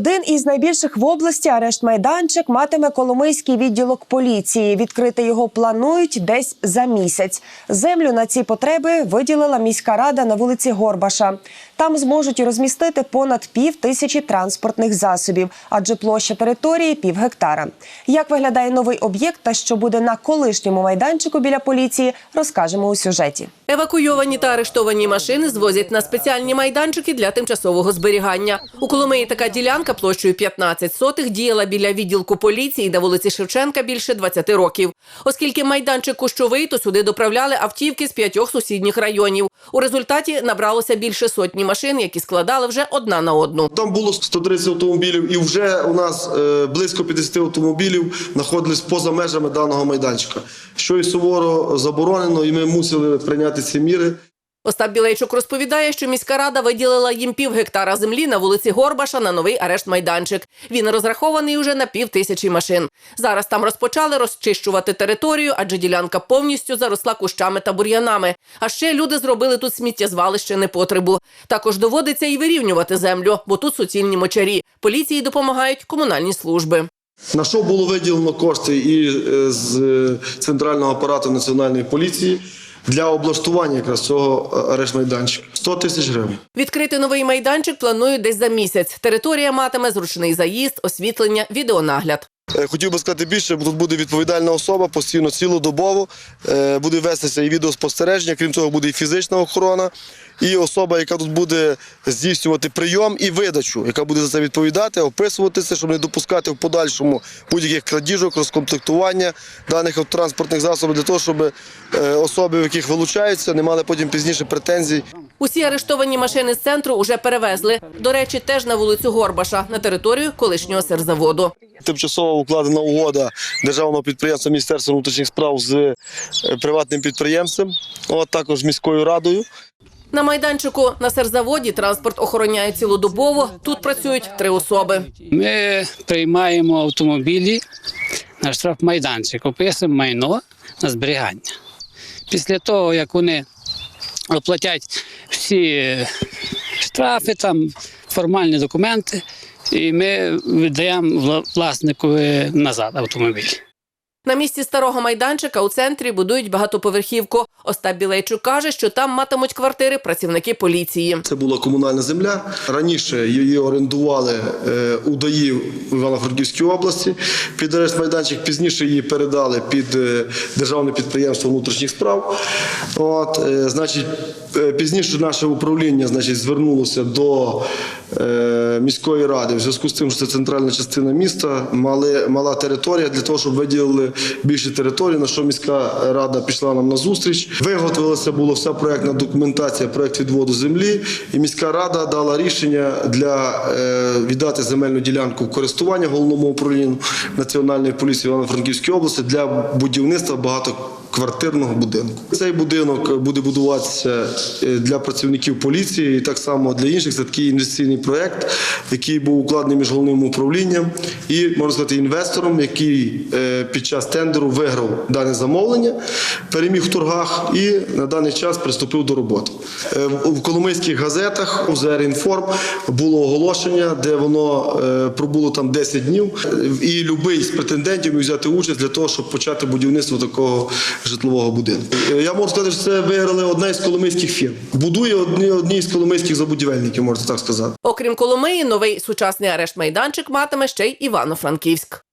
Один із найбільших в області арешт майданчик матиме Коломийський відділок поліції. Відкрити його планують десь за місяць. Землю на ці потреби виділила міська рада на вулиці Горбаша. Там зможуть розмістити понад пів тисячі транспортних засобів, адже площа території пів гектара. Як виглядає новий об'єкт та що буде на колишньому майданчику біля поліції, розкажемо у сюжеті. Евакуйовані та арештовані машини звозять на спеціальні майданчики для тимчасового зберігання. У Коломиї така ділянка площею 15 сотих діяла біля відділку поліції на вулиці Шевченка більше 20 років. Оскільки майданчик кущовий, то сюди доправляли автівки з п'ятьох сусідніх районів. У результаті набралося більше сотні машин, які складали вже одна на одну. Там було 130 автомобілів, і вже у нас е, близько 50 автомобілів знаходились поза межами даного майданчика, що і суворо заборонено, і ми мусили прийняти ці міри. Остап Білейчук розповідає, що міська рада виділила їм пів гектара землі на вулиці Горбаша на новий арешт майданчик. Він розрахований уже на пів тисячі машин. Зараз там розпочали розчищувати територію, адже ділянка повністю заросла кущами та бур'янами. А ще люди зробили тут сміттєзвалище непотребу. Також доводиться і вирівнювати землю, бо тут суцільні мочарі. Поліції допомагають комунальні служби. На що було виділено кошти і е, з е, центрального апарату національної поліції для облаштування якраз цього е, арешт-майданчика 100 тисяч гривень. Відкрити новий майданчик планують десь за місяць. Територія матиме зручний заїзд, освітлення, відеонагляд. Е, Хотів би сказати більше, бо тут буде відповідальна особа постійно цілодобово. е, Буде вестися і відеоспостереження, крім цього, буде і фізична охорона, і особа, яка тут буде здійснювати прийом і видачу, яка буде за це відповідати, описувати це, щоб не допускати в подальшому будь-яких крадіжок, розкомплектування даних транспортних засобів для того, щоб е, особи, в яких вилучаються, не мали потім пізніше претензій. Усі арештовані машини з центру уже перевезли. До речі, теж на вулицю Горбаша на територію колишнього серзаводу. Тимчасово укладена угода державного підприємства Міністерства внутрішніх справ з е, приватним підприємцем, от також з міською радою. На майданчику на серзаводі транспорт охороняє цілодобово. Тут працюють три особи. Ми приймаємо автомобілі на штрафмайданчик, описуємо майно на зберігання. Після того, як вони оплатять всі е, штрафи, там формальні документи, і ми віддаємо власнику назад автомобіль. На місці старого майданчика у центрі будують багатоповерхівку. Остап Білейчук каже, що там матимуть квартири працівники поліції. Це була комунальна земля. Раніше її орендували е, у ДАІ в Івано-Франківській області. Під арешт майданчик пізніше її передали під е, державне підприємство внутрішніх справ. От, е, значить, пізніше наше управління значить, звернулося до міської ради в зв'язку з тим, що це центральна частина міста, мали, мала територія для того, щоб виділили більше території, на що міська рада пішла нам на зустріч. Виготовилася була вся проектна документація, проект відводу землі, і міська рада дала рішення для е, віддати земельну ділянку в користування головному управлінню національної поліції Івано-Франківської області для будівництва багатоквартирного будинку. Цей будинок буде будуватися е, для працівників поліції і так само для інших. Це такий інвестиційний проект, який був укладений між головним управлінням і можна сказати інвестором, який е, під час тендеру виграв дане замовлення, переміг в торгах і на даний час приступив до роботи. Е, В коломийських газетах у «Зерінформ» було оголошення, де воно пробуло там 10 днів, і будь-який з претендентів міг взяти участь для того, щоб почати будівництво такого житлового будинку. Е, Я можу сказати, що це виграли одна із коломийських фірм. Будує одні, одні з коломийських забудівельників, можна так сказати. Окрім Коломиї, новий сучасний арешт майданчик матиме ще й Івано-Франківськ.